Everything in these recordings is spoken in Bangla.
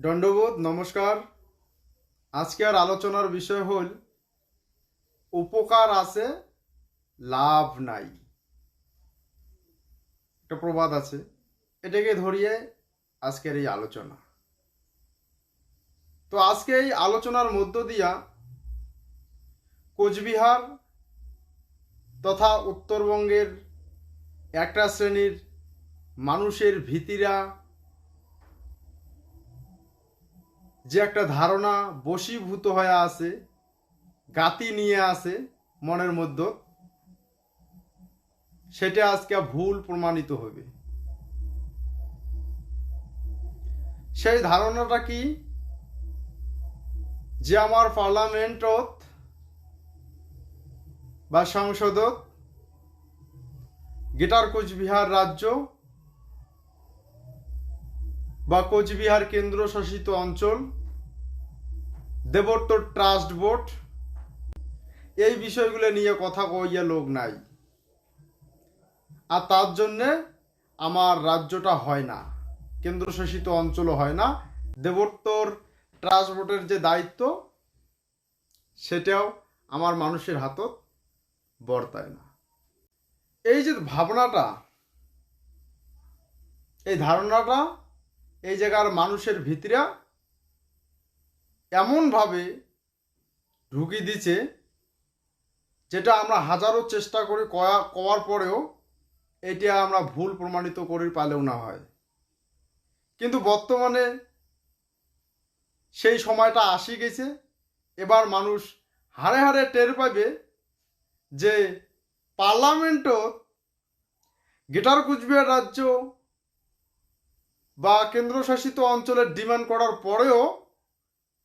দণ্ডবোধ, নমস্কার। আজকের আলোচনার বিষয় হল, উপকার আছে, লাভ নাই। একটা প্রবাদ আছে। এটাকে ধরিয়ে আজকের এই আলোচনা। তো আজকে এই আলোচনার মধ্য দিয়া কোচবিহার তথা উত্তরবঙ্গের একটা শ্রেণির মানুষের ভীতিরা যে একটা ধারণা বশীভূত হয়ে আছে গাতি নিয়ে আছে মনের মধ্যে, সেটা আজকে ভুল প্রমাণিত হবে। সেই ধারণাটা কি? যে আমার পার্লামেন্টত বা সংসদত গিটার কোচবিহার রাজ্য বা কোচবিহার কেন্দ্রশাসিত অঞ্চল দেবোত্তর ট্রাস্ট বোর্ড, এই বিষয়গুলো নিয়ে কথা কইয়া লোক নাই। আর তার জন্যে আমার রাজ্যটা হয় না, কেন্দ্রশাসিত অঞ্চলও হয় না। দেবোত্তর ট্রাস্ট বোর্ডের যে দায়িত্ব, সেটাও আমার মানুষের হাতত বর্তায় না। এই যে ভাবনাটা, এই ধারণাটা এই জায়গার মানুষের ভিতরা এমনভাবে ঢুকি দিছে, যেটা আমরা হাজারো চেষ্টা করে কয়া করার পরেও এটা আমরা ভুল প্রমাণিত করে পালেও না হয়। কিন্তু বর্তমানে সেই সময়টা আসি গেছে, এবার মানুষ হারে হারে টের পাবে যে পার্লামেন্টও গেটার কুচবিহার রাজ্য বা কেন্দ্রশাসিত অঞ্চলের ডিমান্ড করার পরেও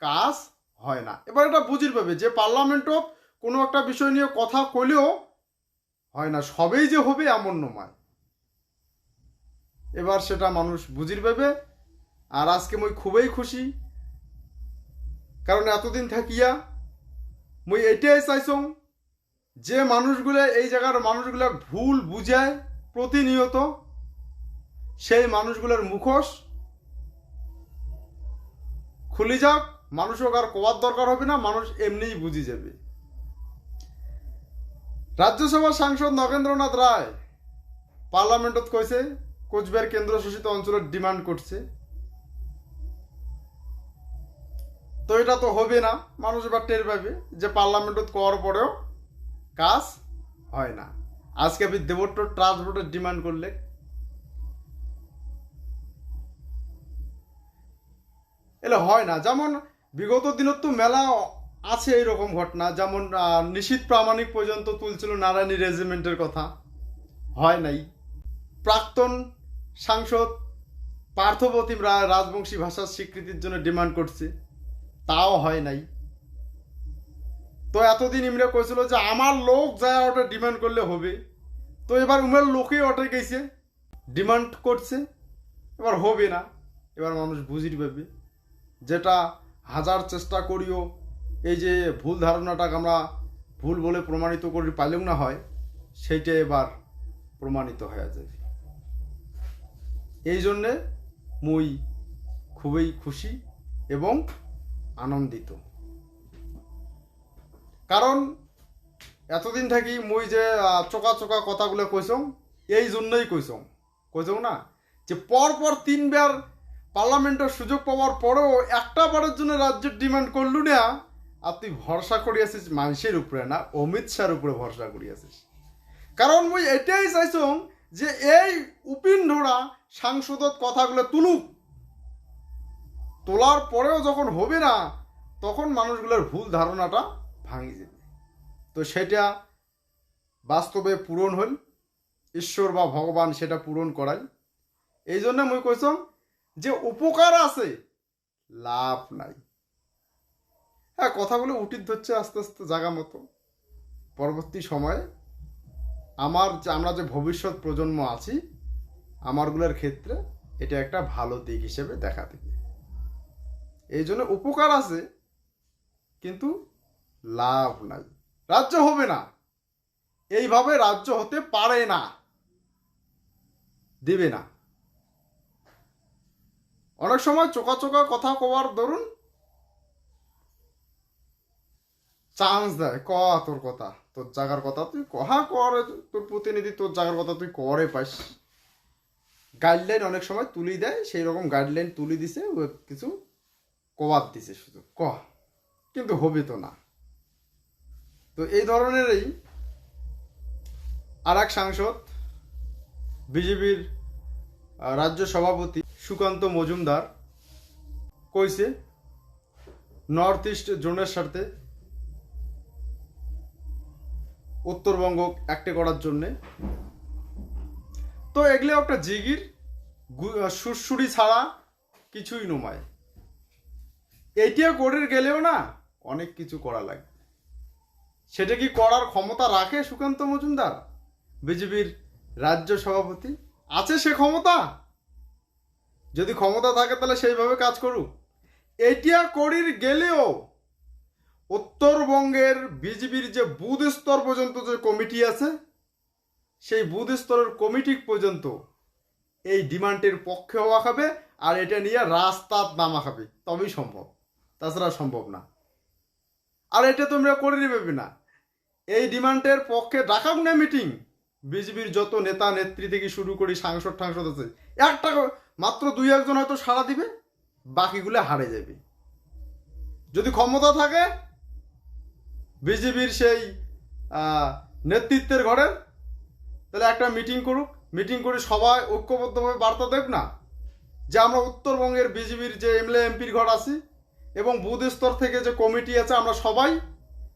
কাজ হয় না। এবার এটা বুঝির পাবে যে পার্লামেন্টও কোনো একটা বিষয় নিয়ে কথা কইলেও হয় না, সবেই যে হবে এমন নয়। এবার সেটা মানুষ বুঝির পাবে আর আজকে মই খুবই খুশি, কারণ এতদিন থাকিয়া মই এটাই চাইছং, যে মানুষগুলো, এই জায়গার মানুষগুলো ভুল বুঝায় প্রতিনিয়ত। সেই মানুষগুলোর মুখোশ খুলে যাক মানুষ আর কোয়ার দরকার হবে না, মানুষ এমনিই বুঝে যাবে। রাজ্যসভার সাংসদ নগেন্দ্রনাথ রায় পার্লামেন্টত কইছে, কোচবিহার কেন্দ্রশাসিত অঞ্চলের ডিমান্ড করছে। তো এটা তো হবে না, মানুষ এবার টের পাবে যে পার্লামেন্টত করার পরেও কাজ হয় না। আজকে আপনি দেবট্ট ট্রান্সপোর্টের ডিমান্ড করলে এলে হয় না। যেমন বিগত দিনত তো মেলা আছে এইরকম ঘটনা, যেমন নিশীথ প্রামাণিক পর্যন্ত তুলছিল নারায়ণী রেজিমেন্টের কথা। হয় নাই। প্রাক্তন সাংসদ পার্থপ্রতিম রায় রাজবংশী ভাষার স্বীকৃতির জন্য ডিমান্ড করছে। তাও হয় নাই। তো এতদিন ইমরা কইছিল যে আমার লোক যায় ওটা ডিমান্ড করলে হবে। তো এবার উমের লোকেই ওটা গেছে, ডিমান্ড করছে। এবার হবে না। এবার মানুষ বুঝির পাবে যেটা হাজার চেষ্টা করিও, এই যে ভুল ধারণাটাকে আমরা ভুল বলে প্রমাণিত করি পাইলেও না হয়, সেইটা এবার প্রমাণিত হয়ে যাবে। এই জন্যে মুই খুবই খুশি এবং আনন্দিত। কারণ এতদিন থাকি মুই যে চোকা চোকা কথাগুলো কইসম, এই জন্যই কইসম। কইসম না, যে পর পর তিনবার পার্লামেন্টের সুযোগ পাওয়ার পরেও একটা বারের জন্য রাজ্যের ডিমান্ড করলু না। আর তুই ভরসা করিয়াছিস মানুষের উপরে না, অমিত শাহর উপরে ভরসা করি করিয়াছিস কারণ মুই এটাই চাইছম যে এই উপিন ধরা সাংসদত কথাগুলো তুলুক। তোলার পরেও যখন হবে না, তখন মানুষগুলোর ভুল ধারণাটা ভাঙি যাবে। তো সেটা বাস্তবে পূরণ হল, ঈশ্বর বা ভগবান সেটা পূরণ করাই এই জন্য মুই কইছম যে উপকার আছে, লাভ নাই। হ্যাঁ কথাগুলো উঠিত ধরছে আস্তে আস্তে জায়গা মতো। পরবর্তী সময়ে আমার যে, আমরা যে ভবিষ্যৎ প্রজন্ম আছি, আমারগুলোর ক্ষেত্রে এটা একটা ভালো দিক হিসেবে দেখা দেবে। এই জন্য উপকার আছে, কিন্তু লাভ নাই। রাজ্য হবে না। এইভাবে রাজ্য হতে পারে না। দেবে না। অনেক সময় চোকা চোকা কথা কবার ধরুন চান্স দেয়। ক তোর কথা? তোর জায়গার কথা তুই কহা করে তোর প্রতিনিধি তোর জায়গার কথা তুই করে পাইস গাইডলাইন অনেক সময় তুলি দেয় সেই রকম গাইডলাইন তুলি দিছে কিছু কবাদ দিছে শুধু। ক। কিন্তু হবে তো না। তো এই ধরনেরই আর এক সাংসদ, বিজেপির রাজ্য সভাপতি সুকান্ত মজুমদার কইছে নর্থ ইস্ট জোনের সাথে উত্তরবঙ্গ একটে করার জন্যে। তো এগুলো একটা জিগির সুরসুরি ছাড়া কিছুই নমায়। এইটা করে গেলেও না অনেক কিছু করা লাগে। সেটা কি করার ক্ষমতা রাখে সুকান্ত মজুমদার? বিজেপির রাজ্য সভাপতি আছে সে ক্ষমতা? যদি ক্ষমতা থাকে তাহলে সেইভাবে কাজ করুক। এইটা করির গেলেও উত্তরবঙ্গের বিজেপির যে বুথ স্তর পর্যন্ত যে কমিটি আছে, সেই বুথ স্তরের কমিটি পর্যন্ত এই ডিমান্ডের পক্ষে হওয়া খাবে আর এটা নিয়ে রাস্তাত নামা খাবে তবেই সম্ভব। তাছাড়া সম্ভব না। আর এটা তোমরা করে নেবে না। এই ডিমান্ডের পক্ষে ডাকাক না মিটিং। বিজেপির যত নেতা নেত্রী থেকে শুরু করি সাংসদ ঠাংসদ আছে, একটা মাত্র দুই একজন হয়তো সাড়া দিবে, বাকিগুলো হারে যাবে। যদি ক্ষমতা থাকে বিজেপির সেই নেতৃত্বের ঘরের তাহলে একটা মিটিং করুক। মিটিং করে সবাই ঐক্যবদ্ধভাবে বার্তা দেব না, যে আমরা উত্তরবঙ্গের বিজেপির যে এমএলএ, এমপির ঘর আছি, এবং বুথ স্তর থেকে যে কমিটি আছে, আমরা সবাই,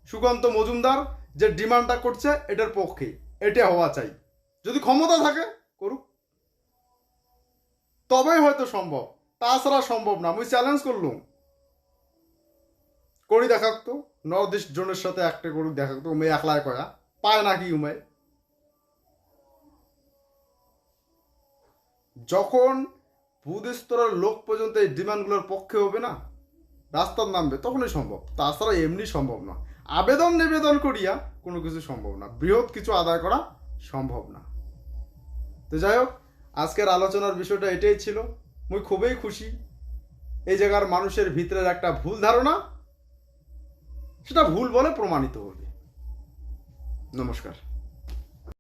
সুকান্ত মজুমদার যে ডিমান্ডটা করছে, এটার পক্ষে এটা হওয়া চাই। যদি ক্ষমতা থাকে তবেই হয়তো সম্ভব। তাছাড়া সম্ভব না। আমি চ্যালেঞ্জ করলুম। করি দেখাক তো নর্থ ইস্ট জোনের সাথে একটা করুক দেখাক তো উমে একলায় করা পায় নাকি উমে? যখন বুধ স্তরের লোক পর্যন্ত এই ডিমান্ডগুলোর পক্ষে হবে না, রাস্তার নামবে, তখনই সম্ভব। তাছাড়া এমনি সম্ভব না। আবেদন নিবেদন করিয়া কোনো কিছু সম্ভব না। বৃহৎ কিছু আদায় করা সম্ভব না। তো যাই হোক আজকের আলোচনার বিষয়টা এটাই ছিল। মুই খুবই খুশি। এই জায়গার মানুষের ভিতরের একটা ভুল ধারণা, সেটা ভুল বলে প্রমাণিত হবে। নমস্কার।